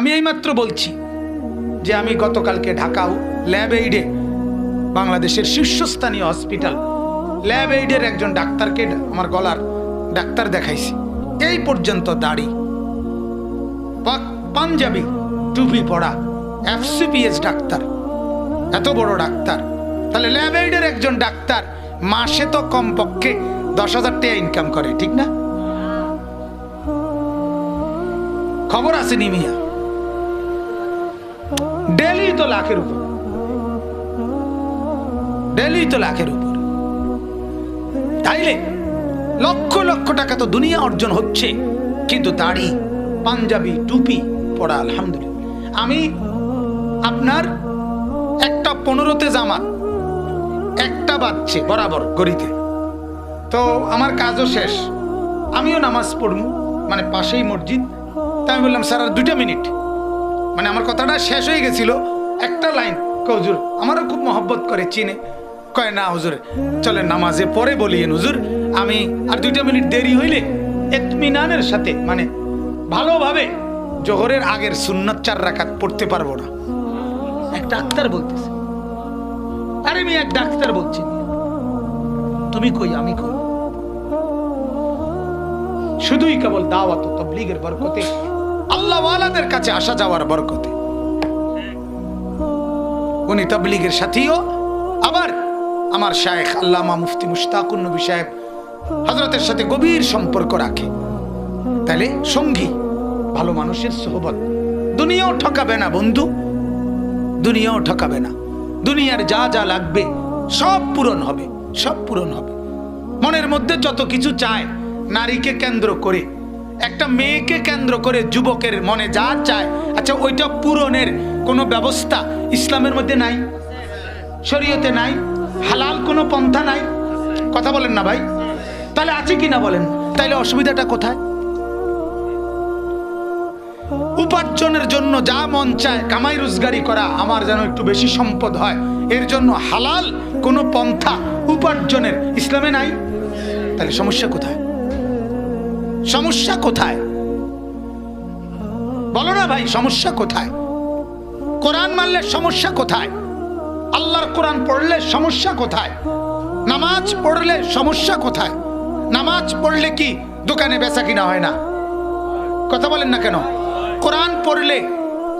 আমি এইমাত্র বলছি যে আমি গতকালকে ঢাকাও ল্যাব এইডে বাংলাদেশের শীর্ষস্থানীয় হসপিটাল ল্যাব এইডের একজন ডাক্তারকে আমার গলার ডাক্তার দেখাইছি। এই পর্যন্ত দাড়ি পাঞ্জাবি, টুপি পড়া এফসিপিএস ডাক্তার, এত বড় ডাক্তার। তাহলে ল্যাব এইডের একজন ডাক্তার মাসে তো কমপক্ষে দশ হাজার টাকা ইনকাম করে, ঠিক না? খবর আছে নিমিয়া ডেলি তো লাখের উপর। ডেলি তো লাখের উপর। তাইলে লক্ষ লক্ষ টাকা তো দুনিয়া অর্জন হচ্ছে, কিন্তু দাড়ি পাঞ্জাবি, টুপি পড়া আলহামদুলিল্লাহ। আমি আপনার একটা পনেরোতে জামাত, একটা বাজছে বরাবর গড়িতে। তো আমার কাজও শেষ। আমিও নামাজ পড়ব মানে পাশেই মসজিদ। তাই আমি বললাম, স্যার, আর দুইটা মিনিট। মানে আমার কথাটা শেষ হয়ে গেছিল। একটা লাইন হুজুর, আমারও খুব মহব্বত করে চিনে। কয়, না হুজুর চলে নামাজে পরে বলিয়েন হুজুর। আমি আর দুইটা মিনিট দেরি হইলে এতমিনানের সাথে মানে ভালোভাবে জোহরের আগের সুন্নত চার রাকাত পড়তে পারব না। এক ডাক্তার বলতেছে, আরে আমি এক ডাক্তার বলছি। তুমি কই, আমি কই? শুধুই কেবল দাওয়াত তবলিগের বরকতে আল্লাহ ওয়ালাদের কাছে আসা যাওয়ার বরকতে। উনি তবলিগের সাথীও। আবার আমার শায়েখ আল্লামা মুফতি মুশতাকুন নবী সাহেব হজরতের সাথে গভীর সম্পর্ক রাখে। তাহলে সঙ্গী, ভালো মানুষের সোহবত। দুনিয়াও ঠকাবে না বন্ধু, দুনিয়াও ঠকাবে না। দুনিয়ার যা যা লাগবে সব পূরণ হবে, সব পূরণ হবে। মনের মধ্যে যত কিছু চায়, নারীকে কেন্দ্র করে একটা মেয়েকে কেন্দ্র করে যুবকের মনে যা চায় আচ্ছা ওইটা পূরণের কোনো ব্যবস্থা ইসলামের মধ্যে নাই? শরীয়তে নাই? হালাল কোনো পন্থা নাই? কথা বলেন না ভাই। তাহলে আছে কি না বলেন? তাইলে অসুবিধাটা কোথায়? উপার্জনের জন্য যা মন চায়, কামাই রোজগারি করা আমার যেন একটু বেশি সম্পদ হয়। এর জন্য হালাল কোনো পন্থা উপার্জনের ইসলামে নাই? তাহলে সমস্যা কোথায়? সমস্যা কোথায়? বলো না ভাই, সমস্যা কোথায়? কোরআন মানলে সমস্যা কোথায়? আল্লাহর কোরআন পড়লে সমস্যা কোথায়? নামাজ পড়লে সমস্যা কোথায়? নামাজ পড়লে কি দোকানে বেচা কিনা হয় না? কথা বলেন না কেন? কোরআন পড়লে,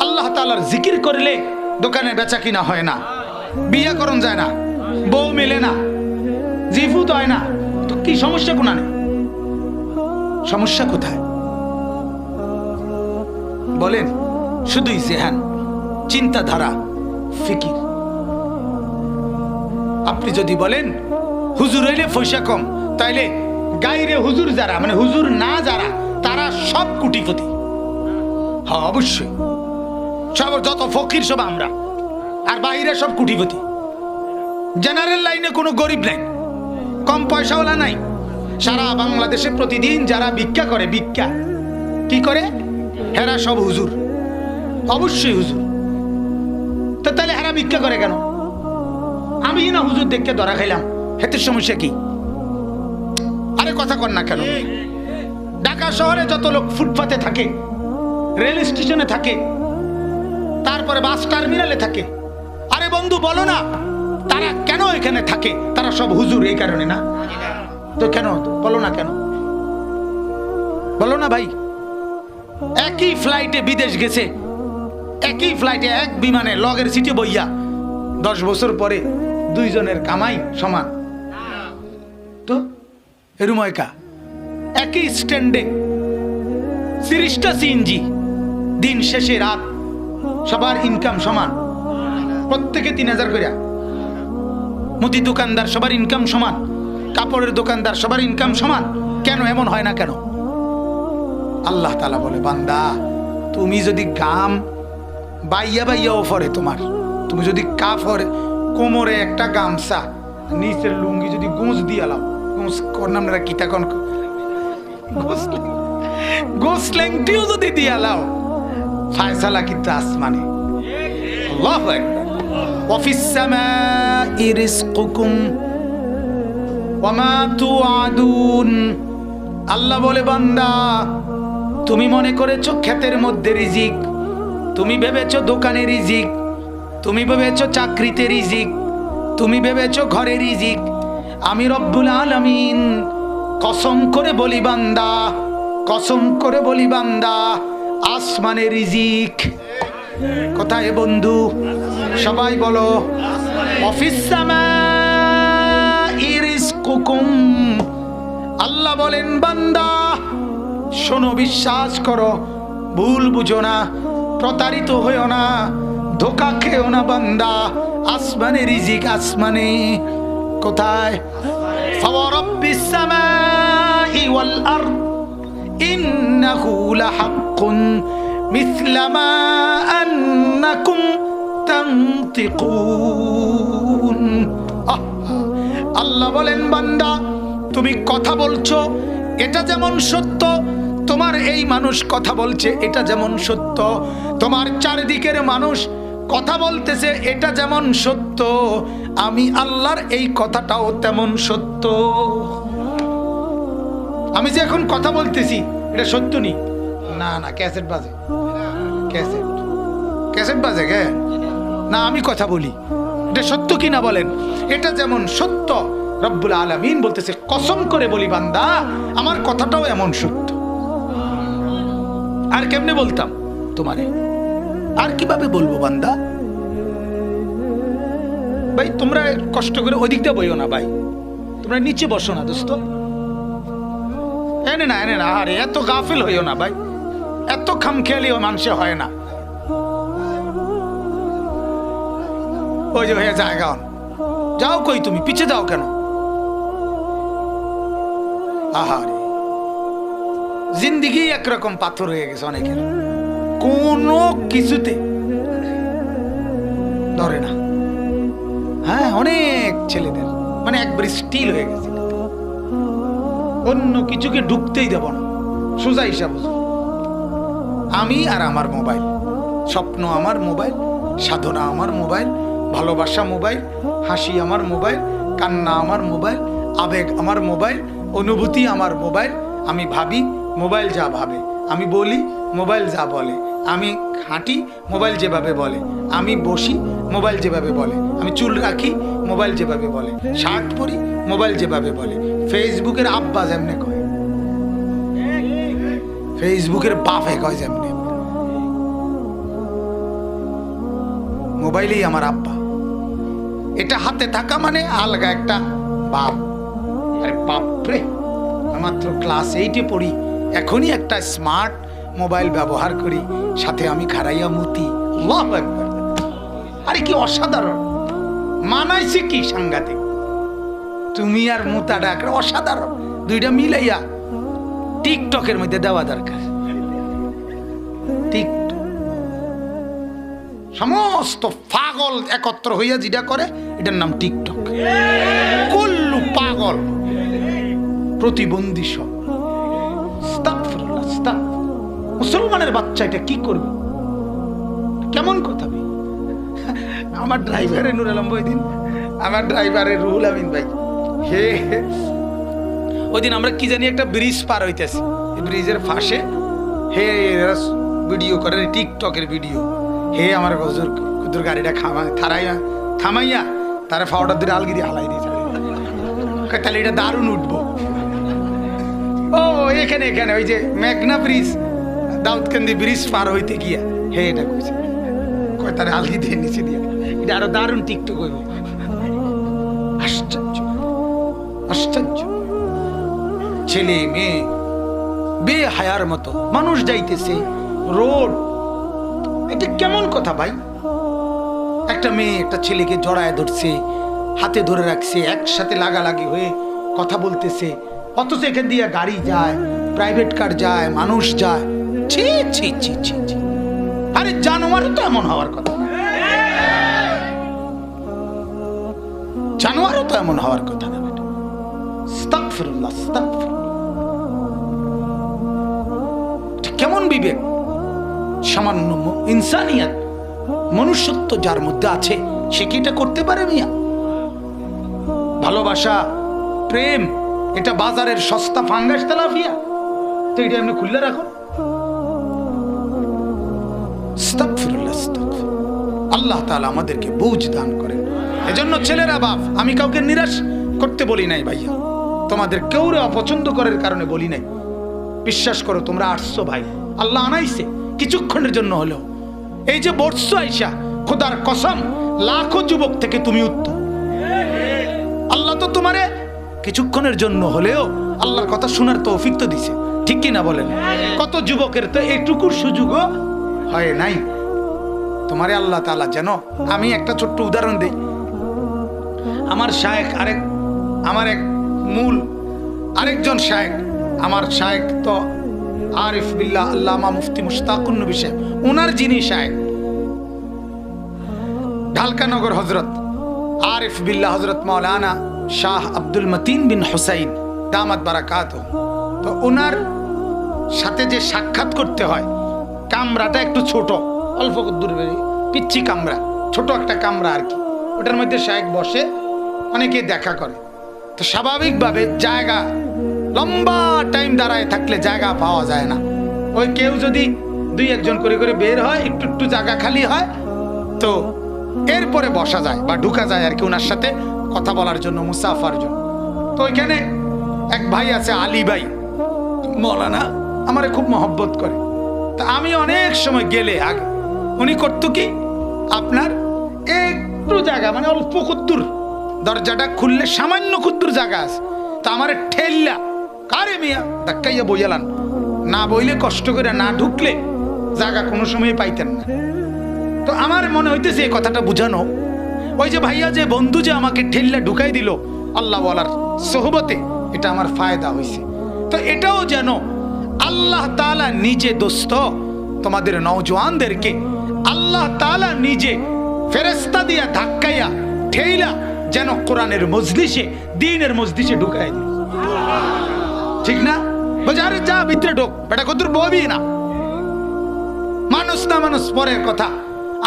আল্লাহ তালার জিকির করলে দোকানে বেচা কিনা হয় না। বিয়ে করণ যায় না। বউ মেলে না। জিফুত হয় না। তো কি সমস্যা কোনানে? সমস্যা কোথায়? বলেন, শুধুই জেহান চিন্তাধারা, ফিকির। আপনি যদি বলেন, হুজুর হইলে পয়সা কম, তাইলে গাইরে হুজুর যারা মানে হুজুর না যারা, তারা সব কুটিপতি। হ্যাঁ অবশ্যই। সব যত ফকির, সব আমরা। আর বাইরে সব কুটিপতি। জেনারেল লাইনে কোনো গরিব নাই। কম পয়সাওয়ালা নাই। সারা বাংলাদেশে প্রতিদিন যারা ভিক্ষা করে, ভিক্ষা। কি করে? হেরা সব হুজুর। অবশ্যই হুজুর। তো তাহলে হেরা ভিক্ষা করে কেন? আমি না হুজুর দেখতে ধরা খাইলাম। হেতে সমস্যা কি? আরে কথা কর না কেন? ঢাকা শহরে যত লোক ফুটপাতে থাকে, রেল স্টেশনে থাকে, তারপরে বাস টার্মিনালে থাকে, আরে বন্ধু বলো না, তারা কেন এখানে থাকে? তারা সব হুজুর এই কারণে না? তো কেন? বলো না কেন? বলো না ভাই। একই ফ্লাইটে বিদেশ গেছে। একই ফ্লাইটে এক বিমানে লগের সিটে বইয়া। দশ বছর পরে দুইজনের কামাই সমান। তো এরুময়কা একই স্ট্যান্ডে তিরিশটা সিএনজি। দিন শেষে রাত সবার ইনকাম সমান। প্রত্যেকে তিন হাজার করে মুদি দোকানদার সবার ইনকাম সমান। কাপড়ের দোকানদার, সবার ইনকাম সমান। কেন এমন হয় না কেন? আল্লাহ তালা বলে, বান্দা, তুমি যদি গাম বাইয়া বাইয়া ওফরে তোমার, তুমি যদি কাফরে কোমরে একটা গামছা, নিচের লুঙ্গি যদি গুঁজ দিয়ে লাও, গুঁজ করলাম না কিতা কন? গোসলেংটিও যদি দিয়া লাও, ফায়সালা কিন্তু আসমানে। ওয়ামা তুআদুন আল্লাহ বলে, বান্দা, তুমি মনে করেছ ক্ষেতের মধ্যে রিজিক? তুমি ভেবেছো দোকানে রিজিক? তুমি ভেবেছো চাকরিতে রিজিক? তুমি ভেবেছো ঘরে রিজিক? আমি রব্বুল আলামিন কসম করে বলি, বান্দা, কসম করে বলি, বান্দা, আসমানে রিজিক। কোথায় বন্ধু? সবাই বলো, অফিস হুকুম। আল্লাহ বলেন, বান্দা, শোনো, বিশ্বাস করো, ভুল বুঝো না, প্রতারিত হইও না, ধোকা খেও না বান্দা, আসমানে রিজিক, আসমানে কোথায়? ফাওয়ারাব্বিস সামাই আল্লাহ বলেন, বান্দা, তুমি কথা বলছো, এটা যেমন সত্য, তোমার এই মানুষ কথা বলছে, এটা যেমন সত্য। তোমার চারিদিকের মানুষ কথা বলতেছে, এটা যেমন সত্য। আমি আল্লাহর এই কথাটাও তেমন সত্য। আমি যে এখন কথা বলতেছি, এটা সত্য নি? না না, ক্যাসেট বাজে। ক্যাসেট। ক্যাসেট বাজে, কে? না, আমি কথা বলি। এটা সত্য কি না বলেন? এটা যেমন সত্য, রব্বুল আলামিন বলতেছে, কসম করে বলি বান্দা, আমার কথাটাও এমন সত্য। আর কেমনে বলতাম তোমারে? আর কীভাবে বলব বান্দা? ভাই, তোমরা কষ্ট করে ওদিকটা বইও না, ভাই। তোমরা নিচে বসো না, দোস্ত। এনে না এনে না, আরে, এত গাফিল হইও না, ভাই। এত খামখেয়ালিও মানুষে হয় না। ওই যে হয়ে জায়গা যাও। কই তুমি? পিছে যাও কেন? আহারে। জিন্দিগি একরকম পাথর হয়ে গেছে অনেকের। কোনো কিছুতে ধরে না। হ্যাঁ অনেক ছেলেদের। মানে একবার স্টিল হয়ে গেছে। অন্য কিছুকে ঢুকতেই দেব না। সোজা হিসাব আমি আর আমার মোবাইল। স্বপ্ন আমার মোবাইল, সাধনা আমার মোবাইল ভালোবাসা মোবাইল, হাসি আমার মোবাইল, কান্না আমার মোবাইল, আবেগ আমার মোবাইল, অনুভূতি আমার মোবাইল। আমি ভাবি মোবাইল যা ভাবে। আমি বলি মোবাইল যা বলে। আমি হাঁটি মোবাইল যেভাবে বলে। আমি বসি মোবাইল যেভাবে বলে। আমি চুল রাখি মোবাইল যেভাবে বলে। শার্ট পরি মোবাইল যেভাবে বলে। ফেসবুকের আব্বা যেমনে কয়। ফেসবুকের বাপে কয় যেমনে। মোবাইলেই আমার আব্বা। এটা হাতে থাকা মানে আলগা একটা বাপ। আরে বাপরে মাত্র ক্লাস এইটে পড়ি, এখনই একটা স্মার্ট মোবাইল ব্যবহার করি, সাথে আমি খারাইয়া মুতি। আরে কি অসাধারণ। মানাইছে কি সাংঘাতিক? তুমি আর মুতাটা অসাধারণ। দুইটা মিলাইয়া টিকটকের মধ্যে দেওয়া দরকার। সমস্ত পাগল একত্র হইয়া যেটা করে এটার নাম টিকটক কুল্লু পাগল প্রতিবন্ধী সব। মুসলমানের বাচ্চা এটা কি করবে কেমন কথা আমার ড্রাইভারে নুর আলম ওই দিন আমার ড্রাইভারের রুহুল আমিন ভাই হে। ওই দিন আমরা কি জানি একটা ব্রিজ পার হইতেছি ব্রিজের ফাঁসে হে ভিডিও করে টিকটকের ভিডিও হে আমার গজুর কুদুর গাড়িটা খামা থারাইয়া থামাইয়া তারা ফাওয়াটার দিয়ে আলগিরি হালাই দিয়ে ছাড়ে। কয়, তাহলে এটা দারুণ উঠবো। ও এখানে এখানে ওই যে মেঘনা ব্রিজ দাউদকান্দি ব্রিজ পার হইতে গিয়া। হে এটা কইছে। কয় তারা আলগি দিয়ে নিচে দিয়ে। এটা আরও দারুণ টিকটক হইব। আশ্চর্য। আশ্চর্য। ছেলে মেয়ে বে হায়ার মতো মানুষ যাইতেছে। রোড এটা কেমন কথা ভাই? একটা মেয়ে একটা ছেলেকে জড়ায় ধরছে, হাতে ধরে রাখছে, একসাথে লাগালাগি হয়ে কথা বলতেছে, অথচ এখান দিয়ে গাড়ি যায় প্রাইভেট কার যায়, মানুষ যায়। ছি ছি ছি ছি ছি। আরে জানোয়ারও তো এমন হওয়ার কথা। জানোয়ারও তো এমন হওয়ার কথা না বেটা। কেমন বিবেক? সামান্য ইনসানিয়াত, মনুষ্যত্ব যার মধ্যে আছে, সে কি এটা করতে পারে মিয়া? ভালোবাসা, প্রেম, এটা বাজারের সস্তা ফাঙ্গাস তেলাফিয়া। তো এটা এমনি খুললে রাখো। আল্লাহ তালা আমাদেরকে বুঝ দান করেন। এজন্য ছেলেরা বাপ, আমি কাউকে নিরাশ করতে বলি নাই ভাইয়া। তোমাদের কেউরে অপছন্দ করার কারণে বলি নাই। বিশ্বাস করো, তোমরা আসছো ভাই। আল্লাহ আনাইছে। কিছুক্ষণের জন্য হলেও এই যে বর্ষ আইসা খোদার কসম, লাখো যুবক থেকে তুমি উত্তম। আল্লাহ তো তোমারে কিছুক্ষণের জন্য হলেও আল্লাহর কথা শোনার তৌফিক তো দিছে। ঠিক কি না বলেন? কত যুবকের তো এইটুকুর সুযোগও হয় নাই। তোমারে আল্লাহ তাআলা যেন আমি একটা ছোট্ট উদাহরণ দিই। আমার শায়েক আরেক, আমার এক মূল, আরেকজন শায়েক আমার শায়েক তো আরিফ বিল্লাহ আল্লামা মুফতি মুশতাকুন নবী সাহেব ওনার যিনি শায়েক ঢালকানগর হজরত আরিফ বিল্লাহ হজরত মৌলানা শাহ আব্দুল মতিন বিন হুসাইন, দামাত বারাকাত তো ওনার সাথে যে সাক্ষাৎ করতে হয়, কামরাটা একটু ছোট, অল্প দূর পিচ্ছি কামরা, ছোট একটা কামরা আর কি। ওটার মধ্যে শায়েক বসে, অনেকে দেখা করে। তো স্বাভাবিকভাবে জায়গা লম্বা টাইম দাঁড়ায় থাকলে জায়গা পাওয়া যায় না। ওই কেউ যদি দুই একজন করে করে বের হয়, একটু একটু জায়গা খালি হয়, তো এরপরে বসা যায় বা ঢুকা যায় আর কি ওনার সাথে কথা বলার জন্য, মুসাফার জন্য। তো ওইখানে এক ভাই আছে, আলী ভাই। মৌলানা, আমারে খুব মহব্বত করে। তা আমি অনেক সময় গেলে আগে, উনি করতো কি, আপনার একটু জায়গা মানে অল্প কুত্তুর, দরজাটা খুললে সামান্য কুত্তুর জায়গা আছে। তা আমার ঠেললা কারে মিয়া? ধাক্কাইয়া বইয়ালান। না বইলে কষ্ট করে না ঢুকলে জায়গা কোনো সময় পাইতেন না। তো আমার মনে হইতেছে এই কথাটা বুঝানো। ওই যে ভাইয়া, যে বন্ধু যে আমাকে ঠেললে ঢুকাই দিল আল্লাহ বলার সোহবতে, এটা আমার ফায়দা হয়েছে তো এটাও যেন আল্লাহ তালা নিজে দোস্ত, তোমাদের নওজোয়ানদেরকে আল্লাহ তালা নিজে ফেরেস্তা দিয়া ধাক্কাইয়া, ঠেইলা যেন কোরআনের মজলিসে, দিনের মজলিসে ঢুকাই দিল। ঠিক না আরে যা ভিতরে ঢোক বেটা কত ববি না মানুষ না মানুষ পরের কথা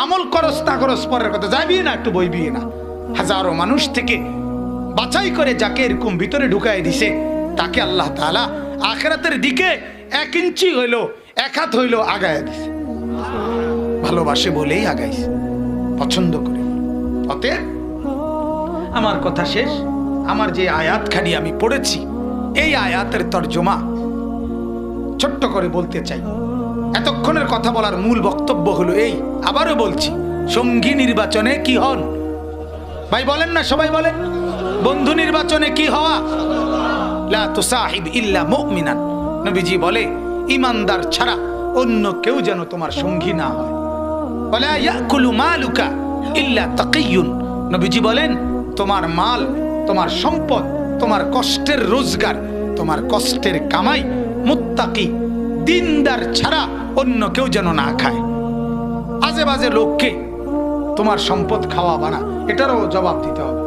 আমল করস না করস পরের কথা যাবি না একটু বইবি না হাজারো মানুষ থেকে বাছাই করে যাকে এরকম ভিতরে ঢুকাই দিছে তাকে আল্লাহ তাআলা আখেরাতের দিকে এক ইঞ্চি হইল এক হাত হইল আগায় দিছে ভালোবাসে বলেই আগাইছে। পছন্দ করে। অতএব, আমার কথা শেষ। আমার যে আয়াত খানি আমি পড়েছি এই আয়াতের তর্জমা ছোট্ট করে বলতে চাই। এতক্ষণের কথা বলার মূল বক্তব্য হলো এই। আবারও বলছি, সঙ্গী নির্বাচনে কি হন? ভাই বলেন না, সবাই বলেন। বন্ধু নির্বাচনে কি হওয়া? লা তুসাহিব ইল্লা মুমিনান। নবীজি বলে, ইমানদার ছাড়া অন্য কেউ যেন তোমার সঙ্গী না হয়। বলে ইয়াকুলু মালুকা ইল্লা নবীজি বলেন, তোমার মাল, তোমার সম্পদ তোমার কষ্টের রোজগার, তোমার কষ্টের কামাই, মুত্তাকি, দিনদার ছাড়া অন্য কেউ যেন না খায়। আজে বাজে লোককে তোমার সম্পদ খাওয়া বানা এটারও জবাব দিতে হবে।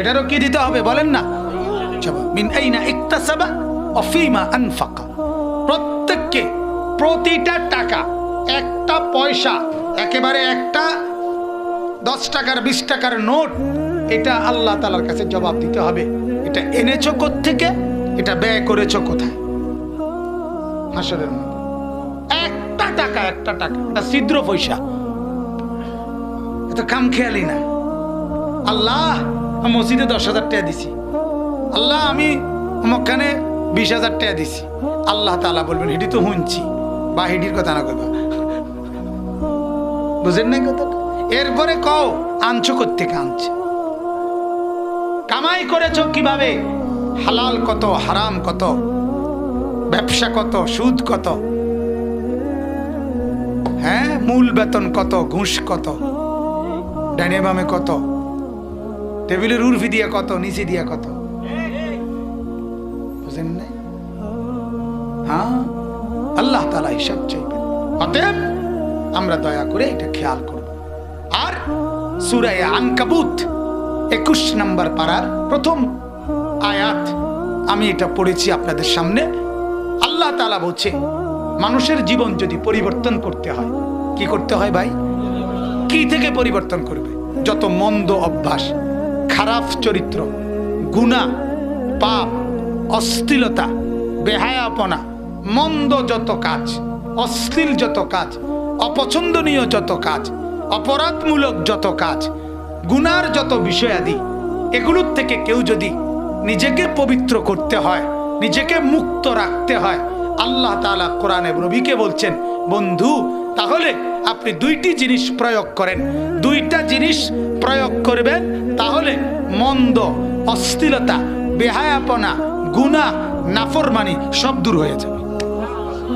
এটারও কি দিতে হবে বলেন না? জবাব, মিন আইনা ইকতাসাবা ওয়া ফীমা আনফাকা। প্রত্যেককে প্রতিটা টাকা, একটা পয়সা, একেবারে একটা দশ টাকার, বিশ টাকার নোট এটা আল্লাহ তালার কাছে জবাব দিতে হবে। এটা এনেছো থেকে এটা ব্যয় করেছ কোথায়? হাসরের মধ্যে। একটা টাকা একটা টাকা। এটা ছিদ্র পয়সা। এত কাম খেয়ালি না। আল্লাহ মসজিদে দশ হাজার টাকা দিছি। আল্লাহ, আমি মক্কানে বিশ হাজার টাকা দিছি। আল্লাহ তালা বলবেন হিডি তো শুনছি বা হিডির কথা না কথা বুঝেন নাই কথাটা? এরপরে কও, আনছো কোথেকে আনছে? কামাই করেছ কীভাবে? হালাল কত, হারাম কত? ব্যবসা কত, সুদ কত? হ্যাঁ মূল বেতন কত, ঘুষ কত? ডাইনে বামে কত? টেবিলের উর্ফি দিয়া কত, নিচে দিয়া কত? বুঝেন হ্যাঁ আল্লাহ তালা হিসাব চাইবেন। অতএব আমরা দয়া করে এটা খেয়াল করব। আর সুরায় আনকাবুত একুশ নম্বর পাড়ার প্রথম আয়াত। আমি এটা পড়েছি আপনাদের সামনে। আল্লাহ তালা বলছে, মানুষের জীবন যদি পরিবর্তন করতে হয়, কি করতে হয় ভাই? কি থেকে পরিবর্তন করবে? যত মন্দ অভ্যাস, খারাপ চরিত্র গুণা পাপ, অশ্লীলতা, বেহায়াপনা, মন্দ যত কাজ, অশ্লীল যত কাজ, অপছন্দনীয় যত কাজ, অপরাধমূলক যত কাজ গুনার যত বিষয়াদি, এগুলোর থেকে কেউ যদি নিজেকে পবিত্র করতে হয়, নিজেকে মুক্ত রাখতে হয়, আল্লাহ তাআলা কোরআনে রবিকে বলছেন, বন্ধু, তাহলে আপনি দুইটি জিনিস প্রয়োগ করেন। দুইটা জিনিস প্রয়োগ করবেন, তাহলে মন্দ, অস্থিরতা, বেহায়াপনা গুণা নাফরমানি সব দূর হয়ে যাবে।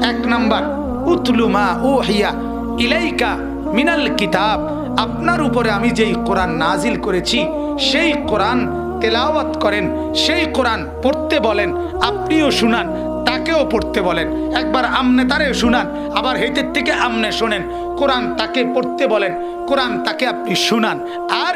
এক নাম্বার উতলুমা ও হিয়া ইলাইকা মিনাল কিতাব। আপনার উপরে আমি যেই কোরআন নাজিল করেছি, সেই কোরআন তেলাওয়াত করেন, সেই কোরআন পড়তে বলেন, আপনিও শুনান, তাকেও পড়তে বলেন। একবার আমনে তারে শুনান, আবার হেতের থেকে আমনে শোনেন। কোরআন তাকে পড়তে বলেন, কোরআন তাকে আপনি শুনান। আর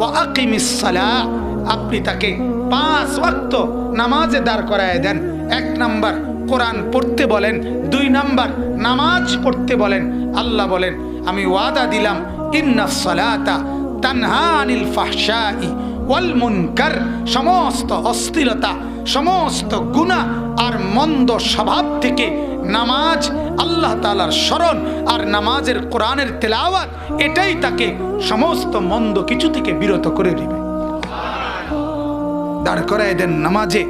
ওয়াকিমিস সালাহ আপনি তাকে পাঁচ ওয়াক্ত নামাজে দাঁড় করায় দেন। এক নাম্বার, কোরআন পড়তে বলেন, দুই নাম্বার, নামাজ পড়তে বলেন। আল্লাহ বলেন আমি ওয়াদা দিলাম, ইন্না সালাতা তানহা আনিল ফাহশাই ওয়াল মুনকার সমস্ত অস্থিরতা সমস্ত গুণা আর মন্দ স্বভাব থেকে নামাজ আল্লাহ তালার স্মরণ আর নামাজের কোরআনের তেলাওয়াত, এটাই তাকে সমস্ত মন্দ কিছু থেকে বিরত করে দিবে। দাঁড় করায় দেন নামাজে,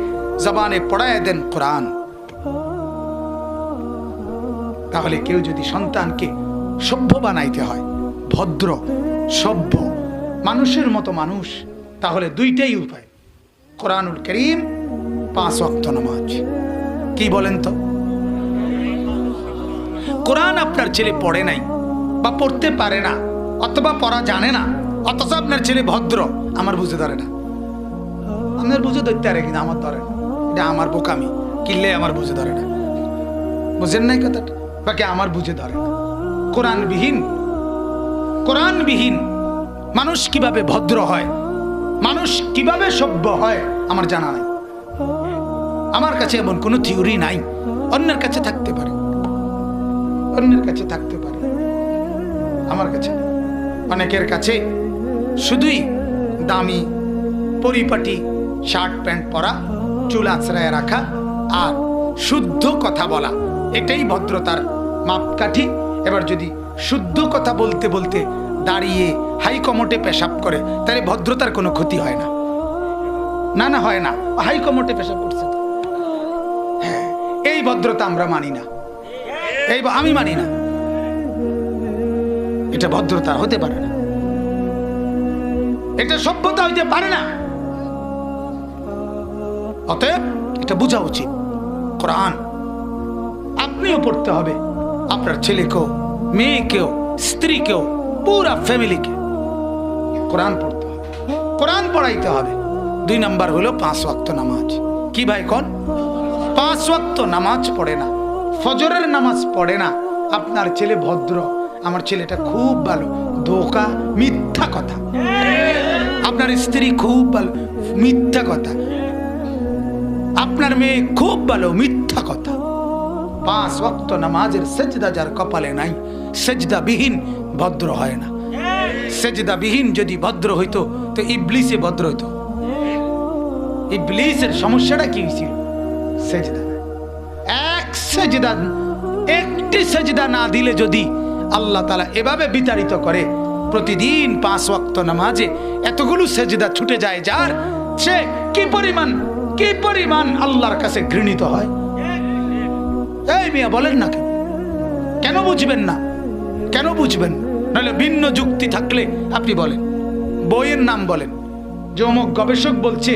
জবানে পড়ায় দেন কোরআন। তাহলে কেউ যদি সন্তানকে সভ্য বানাইতে হয়। ভদ্র, সভ্য, মানুষের মতো মানুষ, তাহলে দুইটাই উপায়। কোরআনুল করিম, পাঁচ অক্ত নামাজ। কি বলেন তো? কোরআন আপনার ছেলে পড়ে নাই বা পড়তে পারে না, অথবা পড়া জানে না, অথচ আপনার ছেলে ভদ্র, আমার বুঝে ধরে না। আপনার বুঝে ধরতে পারে কিন্তু আমার ধরে না। এটা আমার বোকামি, কিনলে আমার বুঝে ধরে না। বুঝেন নাই কথাটা? বাকি আমার বুঝে ধরে না। কোরআনবিহীন। কোরআনবিহীন। মানুষ কীভাবে ভদ্র হয়? মানুষ কীভাবে সভ্য হয়? আমার জানা নাই। আমার কাছে এমন কোনো থিওরি নাই। অন্যের কাছে থাকতে পারে। অন্যের কাছে থাকতে পারে। আমার কাছে অনেকের কাছে শুধুই দামি, পরিপাটি শার্ট প্যান্ট পরা, চুল আঁচড়ায় রাখা আর শুদ্ধ কথা বলা। এটাই ভদ্রতার মাপকাঠি। এবার যদি শুদ্ধ কথা বলতে বলতে দাঁড়িয়ে হাই কমোটে পেশাব করে, তাহলে ভদ্রতার কোনো ক্ষতি হয় না। না না, হয় না। হাই কমোটে পেশাব করছে। হ্যাঁ এই ভদ্রতা আমরা মানি না। এই আমি মানি না। এটা ভদ্রতা হতে পারে না। এটা সভ্যতা হইতে পারে না। অতএব এটা বোঝা উচিত। কোরআন। আপনিও পড়তে হবে। আপনার ছেলেকেও, মেয়েকেও, স্ত্রীকেও, পুরা ফ্যামিলিকে কোরআন পড়তে হবে। কোরআন পড়াইতে হবে। দুই নাম্বার হলো পাঁচ ওয়াক্ত নামাজ। কি ভাই কোন? পাঁচ ওয়াক্ত নামাজ পড়ে না। ফজরের নামাজ পড়ে না। আপনার ছেলে ভদ্র। আমার ছেলেটা খুব ভালো। ধোকা, মিথ্যা কথা। আপনার স্ত্রী খুব ভালো। মিথ্যা কথা। আপনার মেয়ে খুব ভালো, মিথ্যা কথা। পাঁচ ওয়াক্ত নামাজের সেজদা যার কপালে নাই, সেজদা বিহীন ভদ্র হয় না। সেজদা বিহীন যদি ভদ্র হইতো, তো ইবলিসে ভদ্র হইতো। ইবলিসের সমস্যাটা কি হয়েছিল সেজদা এক সেজদা, একটি সেজদা না দিলে যদি আল্লাহ তালা এভাবে বিতাড়িত করে, প্রতিদিন পাঁচ ওয়াক্ত নামাজে এতগুলো সেজদা ছুটে যায়, যার সে কি পরিমাণ কি পরিমাণ আল্লাহর কাছে ঘৃণিত হয়? এই মিয়া, বলেন না কেন? কেন বুঝবেন না? কেন বুঝবেন? নাহলে ভিন্ন যুক্তি থাকলে আপনি বলেন। বইয়ের নাম বলেন। যে অমুক গবেষক বলছে,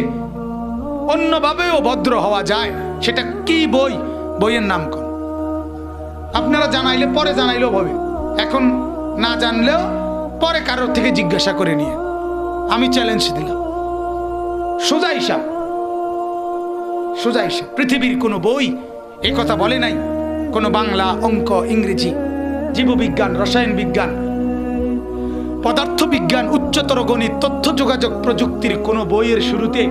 অন্যভাবেও ভদ্র হওয়া যায় সেটা কি বই? বইয়ের নাম কোন? আপনারা জানাইলে, পরে জানাইলেও হবে। এখন না জানলেও পরে কারোর থেকে জিজ্ঞাসা করে নিয়ে। আমি চ্যালেঞ্জ দিলাম। সোজা হিসাব সোজা হিসাব পৃথিবীর কোনো বই এ কথা বলে নাই কোনো বাংলা অঙ্ক, ইংরেজি, জীববিজ্ঞান, রসায়ন বিজ্ঞান পদার্থ বিজ্ঞান উচ্চতর গণিত তথ্য যোগাযোগ প্রযুক্তির কোনো বইয়ের শুরুতে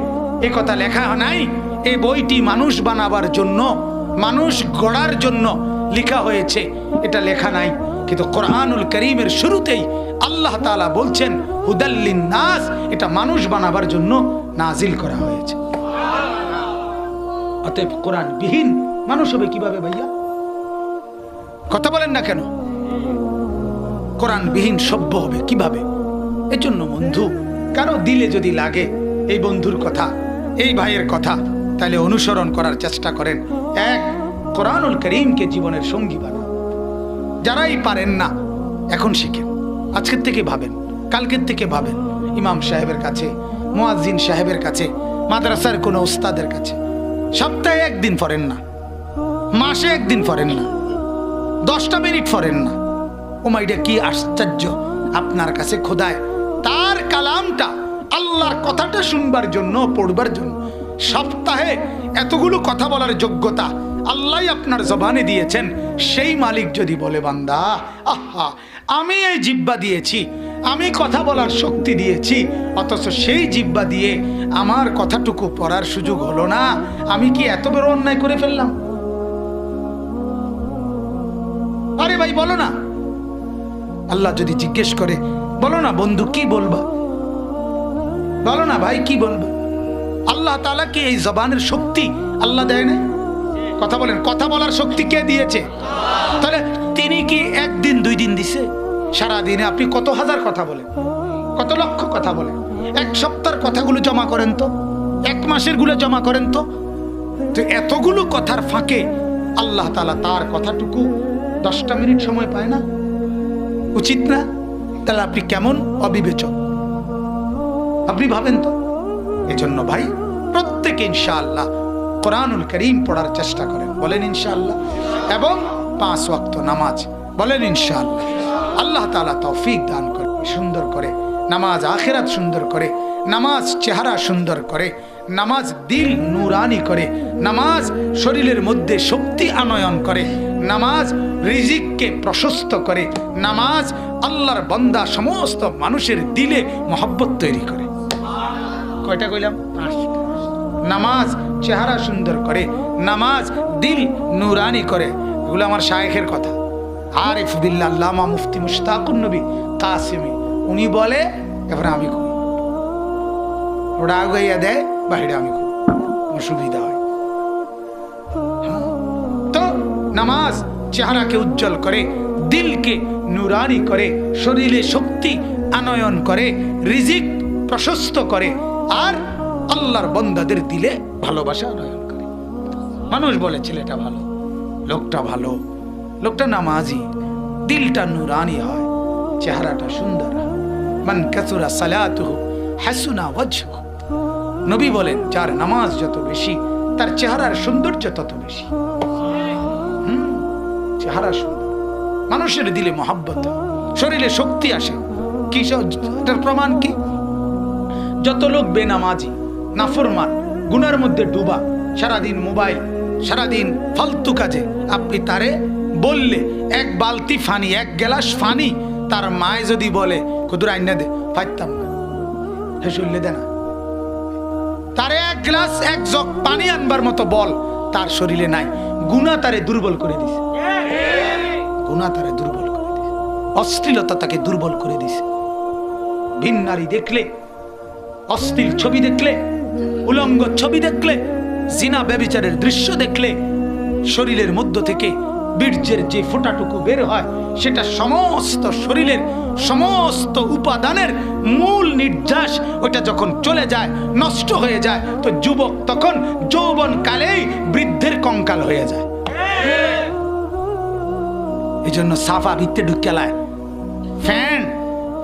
এ কথা লেখা নাই। এই বইটি মানুষ বানাবার জন্য, মানুষ গড়ার জন্য লেখা হয়েছে। এটা লেখা নাই। কিন্তু কোরআনুল করিমের শুরুতেই আল্লাহ তাআলা বলছেন হুদাল্লিন নাস এটা মানুষ বানাবার জন্য নাজিল করা হয়েছে। অতএব কোরআন বিহীন মানুষ হবে কীভাবে ভাইয়া? কথা বলেন না কেন? কোরআনবিহীন সভ্য হবে কীভাবে? এজন্য বন্ধু, কারও দিলে যদি লাগে, এই বন্ধুর কথা, এই ভাইয়ের কথা, তাহলে অনুসরণ করার চেষ্টা করেন। এক, কোরআনুল করিমকে জীবনের সঙ্গী বানান। যারাই পারেন না, এখন শিখেন। আজকের থেকে ভাবেন, কালকের থেকে ভাবেন। ইমাম সাহেবের কাছে, মোয়াজ্জিন সাহেবের কাছে, মাদ্রাসার কোনো ওস্তাদের কাছে। সপ্তাহে একদিন পড়েন না। মাসে একদিন ফরেন না। দশটা মিনিট ফরেন না। ও মাইডা কি আশ্চর্য। আপনার কাছে খোদায়, তার কালামটা, আল্লাহর কথাটা শুনবার জন্য, পড়বার জন্য। সপ্তাহে এতগুলো কথা বলার যোগ্যতা আল্লাহ আপনার জবানে দিয়েছেন। সেই মালিক যদি বলে, বান্দা, আহা, আমি এই জিব্বা দিয়েছি, আমি কথা বলার শক্তি দিয়েছি, অথচ সেই জিব্বা দিয়ে আমার কথাটুকু পড়ার সুযোগ হলো না। আমি কি এত বড় অন্যায় করে ফেললাম? আরে ভাই, বলো না। আল্লাহ যদি জিজ্ঞেস করে, বলো না বন্ধু, কি বলবা? বলো না ভাই, কি বলবা? আল্লাহ তালা কি এই জবানের শক্তি আল্লাহ দেয় না কথা বলেন, কথা বলার শক্তি কে দিয়েছে? তাহলে তিনি কি একদিন, দুই দিন দিছে? সারা দিনে আপনি কত হাজার কথা বলেন, কত লক্ষ কথা বলেন, এক সপ্তাহের কথাগুলো জমা করেন তো? এক মাসেরগুলো জমা করেন তো? এতগুলো কথার ফাঁকে আল্লাহ তালা তার কথাটুকু দশটা মিনিট সময় পায় না? উচিত না তাহলে আপনি কেমন অবিবেচক? আপনি ভাবেন তো? এজন্য ভাই, প্রত্যেকে ইনশাআল্লাহ কোরআনুল করিম পড়ার চেষ্টা করেন। বলেন ইনশাআল্লাহ। এবং পাঁচ ওয়াক্ত নামাজ। বলেন ইনশাআল্লাহ। আল্লাহ তাআলা তৌফিক দান করে, সুন্দর করে। নামাজ আখেরাত সুন্দর করে। নামাজ চেহারা সুন্দর করে। নামাজ দিল নুরানি করে। নামাজ শরীরের মধ্যে শক্তি আনয়ন করে। নামাজ রিজিককে প্রশস্ত করে, নামাজ আল্লাহর বন্দা সমস্ত মানুষের দিলে মহব্বত তৈরি করে। কয়টা কইলাম? নামাজ চেহারা সুন্দর করে, নামাজ দিল নুরানি করে। এগুলো আমার শায়েখের কথা। আরিফ বিল্লাহ লামা মুফতি মুশতাকুন নবী কাসিমি, উনি বলে এবার আমি কই। ওটা আগাইয়া দেয়, বাহিরে আমি কই। আমার সুবিধা হয় হ্যাঁ। নামাজ চেহারাকে উজ্জ্বল করে, দিলকে নুরানি করে, শরীরে শক্তি আনয়ন করে, রিজিক প্রশস্ত করে, আর আল্লাহর বন্দাদের দিলে ভালোবাসা আনয়ন করে। মানুষ বলে, ছেলেটা ভালো, লোকটা ভালো, লোকটা নামাজি, দিলটা নুরানি হয়, চেহারাটা সুন্দর মান কাসুরা সালাতুহু হাসুনা ওয়াজহু। নবী বলেন, যার নামাজ যত বেশি, তার চেহারার সৌন্দর্য তত বেশি। চেহারা সুন্দর মানুষের দিলে মহাব্বত, শরীরে শক্তি আসে। কি এটার প্রমাণ কি? যত লোক বেনামাজি, নাফরমান, গুনার মধ্যে ডুবা, সারাদিন মোবাইল, সারাদিন ফালতু কাজে, আপনি তারে বললে, এক বালতি ফানি, এক গ্লাস ফানি, তার মায় যদি বলে, কুদুর আইনা দে, ফাইতাম না। হে শুনলে দে না। তারে এক গ্লাস, এক জগ পানি আনবার মতো বল, তার শরীরে নাই। গুণা তারে দুর্বল করে দিছে। গুণা তারে দুর্বল করে দিছে অশ্লীলতা তাকে দুর্বল করে দিছে ভিন নারী দেখলে, অশ্লীল ছবি দেখলে, উলঙ্গ ছবি দেখলে, জিনা ব্যবিচারের দৃশ্য দেখলে, শরীরের মধ্য থেকে বীর্যের যে ফোঁটাটুকু বের হয়, সেটা সমস্ত শরীরের সমস্ত উপাদানের মূল নির্যাস ওটা যখন চলে যায়, নষ্ট হয়ে যায়, তো যুবক তখন যৌবন কালেই বৃদ্ধের কঙ্কাল হয়ে যায়। এই জন্য সাফা ভিত্তে ঢুকেলায় ফ্যান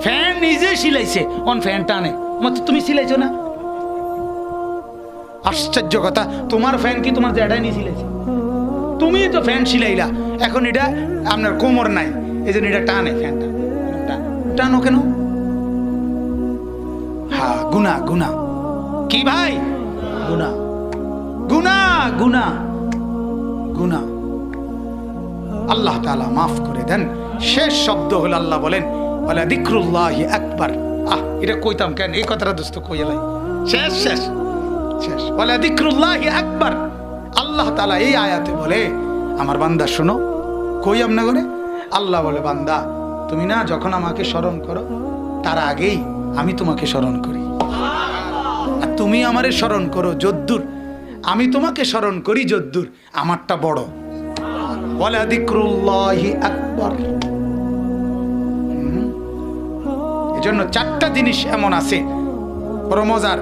ফ্যান নিজে সিলাইছে। অন ফ্যান টানে। মত তুমি সিলাইছো না? আশ্চর্য কথা, তোমার ফ্যান কি তোমার জ্যাঠাই নিয়ে সিলাইছে? তুমি তো ফ্যান সিলাইলা। এখন এটা আপনার কোমর নাই এই জন্য এটা টানে ফ্যানটা। টানো কেন? হা, গুনা গুনা। কি ভাই? গুনা। গুনা গুনা। গুনা। আল্লাহ তাআলা মাফ করে দেন। শেষ শব্দ হলো আল্লাহ বলেন বলে দিক্রুল্লাহ আকবার। আহ, এটা কইতাম কেন? এই কথাটা দোস্ত কইলাই শেষ শেষ শেষ। বলে দিক্রুল্লাহ আকবার। আল্লাহ তাআলা এই আয়াতে বলে, আমার বান্দা, শোনো, কই আমনা করে আল্লাহ বলে, বান্দা, তুমি না যখন আমাকে স্মরণ করো, তার আগেই আমি তোমাকে স্মরণ করি। আর তুমি আমারে স্মরণ করো, যদ্দুর। আমি তোমাকে স্মরণ করি, যদ্দুর। আমারটা বড়। এজন্য চারটা জিনিস এমন আছে রমজার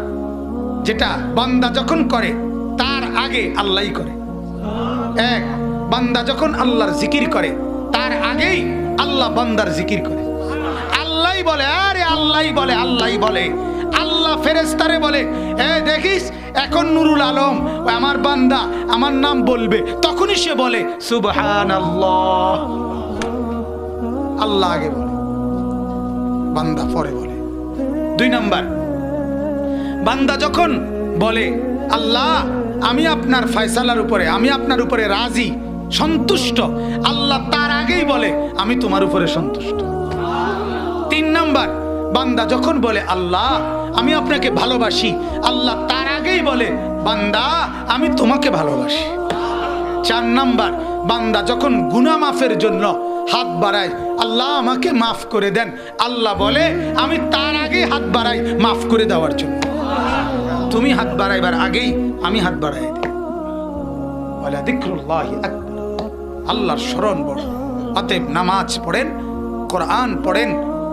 যেটা বান্দা যখন করে, তার আগে আল্লাহই করে। এক, বান্দা যখন আল্লাহর জিকির করে, তার আগেই আল্লাহ বান্দার জিকির করে। আল্লাহ বলে, আরে আল্লাহ বলে আল্লাহ বলে। আল্লাহ ফেরেস্তারে বলে, এ, দেখিস, এখন নুরুল আলম আমার বান্দা, আমার নাম বলবে। তখনই সে বলে সুবহান আল্লাহ আল্লাহ আগে বলে, বান্দা পরে বলে। দুই নাম্বার, বান্দা যখন বলে, আল্লাহ, আমি আপনার ফয়সালার উপরে, আমি আপনার উপরে রাজি, সন্তুষ্ট। আল্লাহ তার আগেই বলে, আমি তোমার উপরে সন্তুষ্ট। তিন নাম্বার, বান্দা যখন বলে, আল্লাহ আমি আপনাকে ভালোবাসি। আল্লাহ তার আগেই বলে, বান্দা, আমি তোমাকে ভালোবাসি। চার নাম্বার, বান্দা যখন গুনা মাফের জন্য হাত বাড়ায়, আল্লাহ আমাকে মাফ করে দেন। আল্লাহ বলে, আমি তার আগে হাত বাড়াই মাফ করে দেওয়ার জন্য। তুমি হাত বাড়াইবার আগেই আমি হাত বাড়াই আল্লাহর স্মরণ বড়। অতএব নামাজ পড়েন, কোরআন পড়েন,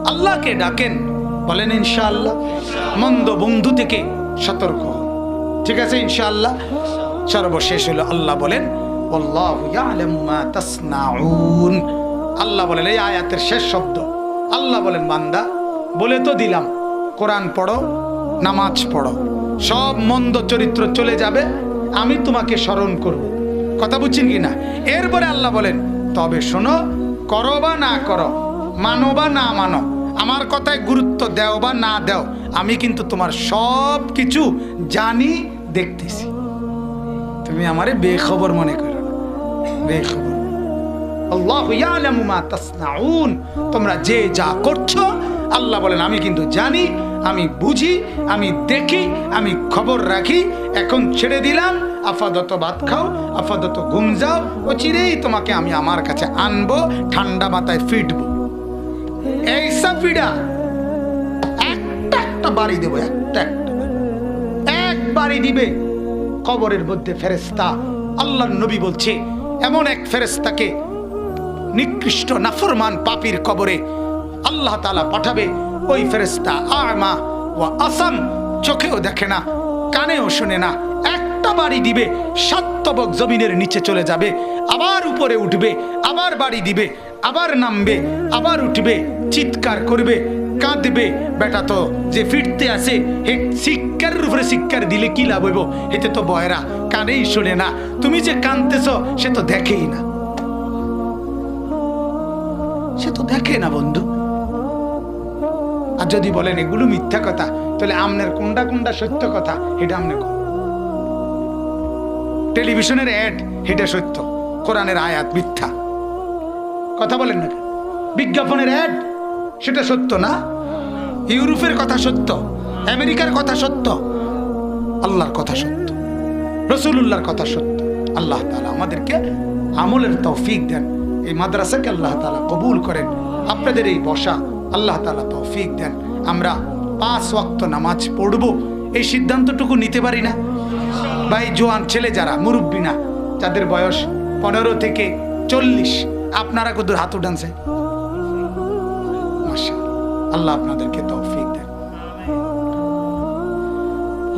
আল্লাহকে ডাকেন। বলেন ইনশাআল্লাহ। মন্দ বন্ধু থেকে সতর্ক ঠিক আছে ইনশাআল্লাহ? সর্বশেষ হলো আল্লাহ বলেন আল্লাহু বলেন, এই আয়াতের শেষ শব্দ। আল্লাহ বলেন, বান্দা, বলে তো দিলাম, কোরআন পড়ো, নামাজ পড়ো। সব মন্দ চরিত্র চলে যাবে, আমি তোমাকে স্মরণ করব। কথা বুঝছেন কি না? এরপরে আল্লাহ বলেন, তবে শোনো, করো বা না করো, মানো বা না মানো আমার কথায় গুরুত্ব দেও বা না দেও, আমি কিন্তু তোমার সব কিছু জানি, দেখতেছি। তুমি আমারে বেখবর মনে করো বেখবর। তোমরা যে যা করছ, আল্লাহ বলেন, আমি কিন্তু জানি, আমি বুঝি, আমি দেখি, আমি খবর রাখি, এখন ছেড়ে দিলাম আপাতত ভাত খাও আপাতত ঘুম যাও ও চিরেই তোমাকে আমি আমার কাছে আনব, ঠান্ডা মাথায় ফিটবো। এই সাফিডা একটা একটা বাড়ি দেবো, একটা একটা এক বাড়ি দিবে, কবরের মধ্যে ফেরেস্তা আল্লাহ নবী বলছে, এমন এক ফেরেস্তাকে নিকৃষ্ট নাফরমান পাপির কবরে আল্লাহ তালা পাঠাবে। ওই ফেরেস্তা আমা ও আসাম চোখেও দেখে না, কানেও শোনে না, একটা বাড়ি দিবে সাতবক জমিনের নিচে চলে যাবে, আবার উপরে উঠবে, আবার বাড়ি দিবে আবার নামবে, আবার উঠবে, চিৎকার করবে, কাঁদবে। বেটা তো যে ফিরতে আসে, হে শিক্ষার উপরে শিক্ষার দিলে কি লাভ হইব? এতে তো বয়রা কানেই শোনে না। তুমি যে কানতেছ সে তো দেখেই না। সে তো দেখে না, বন্ধু। আর যদি বলেন এগুলো মিথ্যা কথা, তাহলে আমনের কোনটা কোনটা সত্য কথা, এটা আমনে টেলিভিশনের অ্যাড, এটা সত্য। কোরআনের আয়াত মিথ্যা। কথা বলেন না বিজ্ঞাপনের অ্যাড সেটা সত্য না? ইউরোপের কথা সত্য, আমেরিকার কথা সত্য, আল্লাহর কথা সত্য রসুল্লাহর কথা সত্য। আল্লাহ তালা আমাদেরকে আমলের তৌফিক দেন, এই মাদ্রাসাকে আল্লাহ তালা কবুল করেন। আপনাদের এই বসা আল্লাহ তালা তৌফিক দেন। আমরা পাঁচ ওয়াক্ত নামাজ পড়ব, এই সিদ্ধান্তটুকু নিতে পারি না। বা এই জোয়ান ছেলে যারা, মুরব্বী না, যাদের বয়স পনেরো থেকে চল্লিশ আপনারা কত হাত উঠানছে মাশাআল্লাহ। আল্লাহ আপনাদেরকে তৌফিক দেন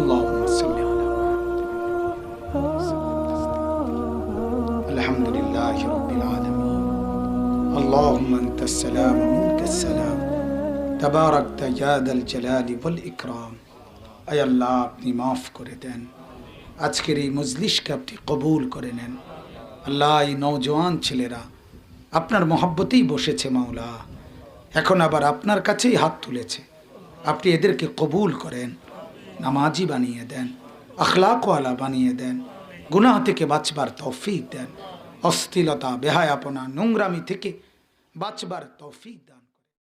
اللهم صل على محمد الحمد لله رب العالمين اللهم انت السلام ومنك السلام تباركت يا ذا الجلال والإكرام আয় আল্লাহ আপনি মাফ করে দেন আজকের এই মজলিসকে আপনি কবুল করে নেন আল্লাহ এই নওজোয়ান ছেলেরা আপনার মহাব্বতেই বসেছে মাওলা। এখন আবার আপনার কাছেই হাত তুলেছে। আপনি এদেরকে কবুল করেন, নামাজি বানিয়ে দেন, আখলাকওয়ালা বানিয়ে দেন, গুনাহ থেকে বাঁচবার তৌফিক দেন, অস্থিলতা, বেহায়াপনা, নোংরামি থেকে বাঁচবার তৌফিক